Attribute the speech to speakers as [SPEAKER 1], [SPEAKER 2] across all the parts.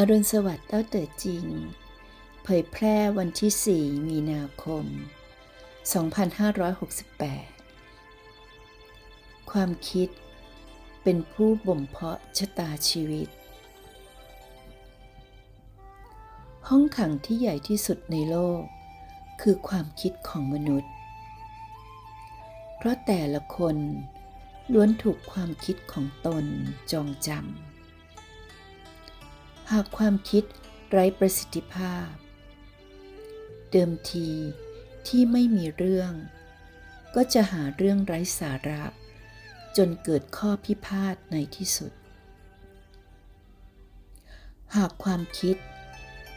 [SPEAKER 1] อรุณสวัสดิ์เต้าเต๋อจริง เผยแพร่วันที่ 4 มีนาคม 2568 ความคิดเป็นผู้บ่มเพาะชะตาชีวิต ห้องขังที่ใหญ่ที่สุดในโลก คือความคิดของมนุษย์ เพราะแต่ละคนล้วนถูกความคิดของตนจองจำ หากความคิดไร้ประสิทธิภาพ เดิมทีที่ไม่มีเรื่อง ก็จะหาเรื่องไร้สาระ จนเกิดข้อพิพาทในที่สุด หากความคิด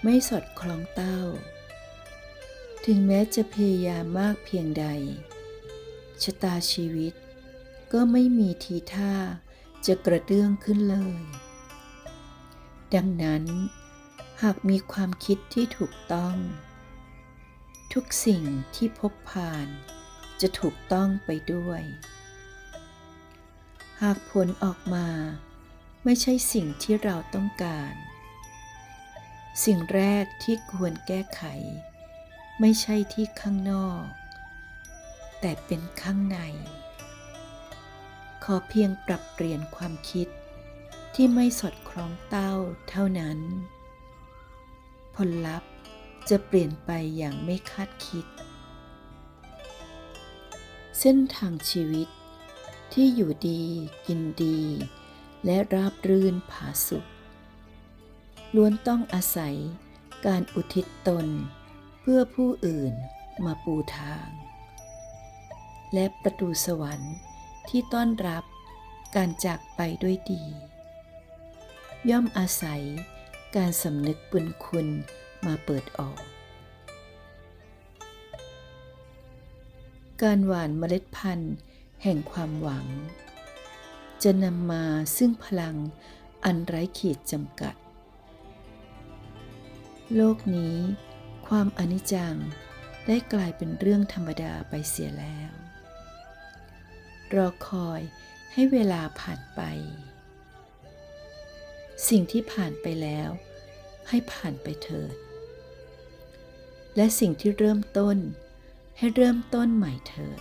[SPEAKER 1] ไม่สอดคล้องเต้า ถึงแม้จะพยายามมากเพียงใด ชะตาชีวิตก็ไม่มีทีท่าจะกระเตื้องขึ้นเลย ดังนั้น หากมีความคิดที่ถูกต้อง ทุกสิ่งที่พบผ่านจะถูกต้องไปด้วย หากผลออกมาไม่ใช่สิ่งที่เราต้องการ สิ่งแรกที่ควรแก้ไข ไม่ใช่ที่ข้างนอก แต่เป็นข้างใน ขอเพียงปรับเปลี่ยนความคิด ที่ไม่สอดคล้องเต้าเท่านั้น ผลลัพธ์จะเปลี่ยนไปอย่างไม่คาดคิด เส้นทางชีวิตที่อยู่ดีกินดี และราบรื่นผาสุกล้วนต้องอาศัยการอุทิศตนเพื่อผู้อื่นมาปูทาง และประตูสวรรค์ที่ต้อนรับการจากไปด้วยดี ย่อมอาศัยการสำนึกบุญคุณมาเปิดออก การหว่านเมล็ดพันธุ์แห่งความหวัง จะนำมาซึ่งพลังอันไร้ขีดจำกัด โลกนี้ ความอนิจจังได้กลายเป็นเรื่องธรรมดาไปเสียแล้ว รอคอยให้เวลาผ่านไป สิ่งที่ผ่านไปแล้ว ให้ผ่านไปเถิด และสิ่งที่เริ่มต้น ให้เริ่มต้นใหม่เถิด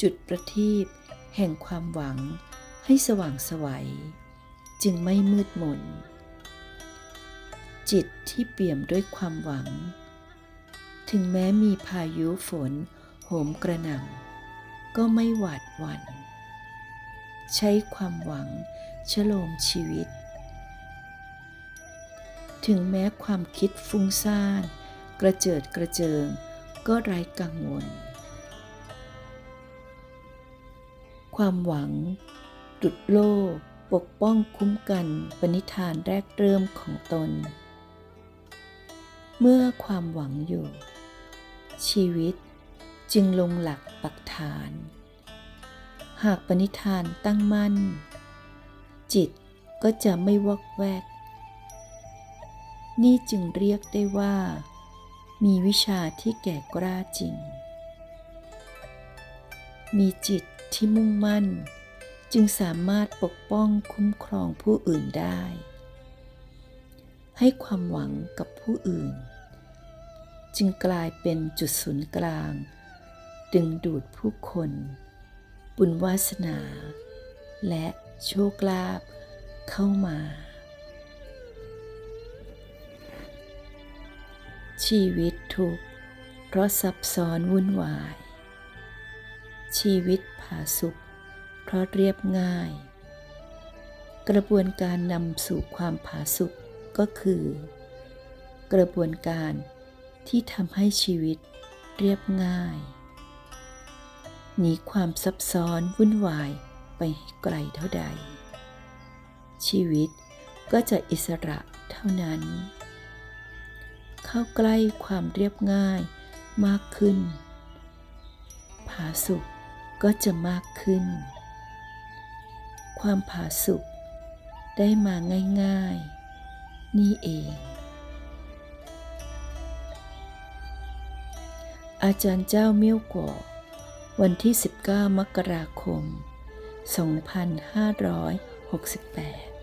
[SPEAKER 1] จุดประทีปแห่งความหวังให้สว่างสวัย จึงไม่มืดมน จิตที่เปี่ยมด้วยความหวัง ถึงแม้มีพายุฝนโหมกระหน่ำก็ไม่หวาดหวัน่น ใช้ความหวังชโลมชีวิต ถึงแม้ความคิดฟุ้งซ่าน กระเจิดกระเจิง ก็ไร้กังวล ความหวังดุดโล่ปกป้องคุ้มกันปณิธานแรกเริ่มของตน เมื่อความหวังอยู่ ชีวิตจึงลงหลักปักฐาน หากปณิธานตั้งมั่น จิตก็จะไม่วอกแวก นี่จึงเรียกได้ว่า มีวิชาที่แก่กล้าจริง มีจิตที่มุ่งมั่น จึงสามารถปกป้องคุ้มครองผู้อื่นได้ ให้ความหวังกับผู้อื่น จึงกลายเป็นจุดศูนย์กลาง ดึงดูดผู้คน บุญวาสนา และโชคลาภเข้ามา ชีวิตทุกข์เพราะซับซ้อนวุ่นวาย ชีวิตผาสุกเพราะเรียบง่าย กระบวนการนำสู่ความผาสุกก็คือ กระบวนการที่ทำให้ชีวิตเรียบง่าย หนีความซับซ้อนวุ่นวายไปให้ไกลเท่าใด ชีวิตก็จะอิสระเท่านั้น เข้าใกล้ความเรียบง่ายมากขึ้น ผาสุกก็จะมากขึ้น ความผาสุกได้มาง่ายๆ นี่เอง อาจารย์เจ้าเมี่ยวก่อ วันที่ 19 มกราคม 2568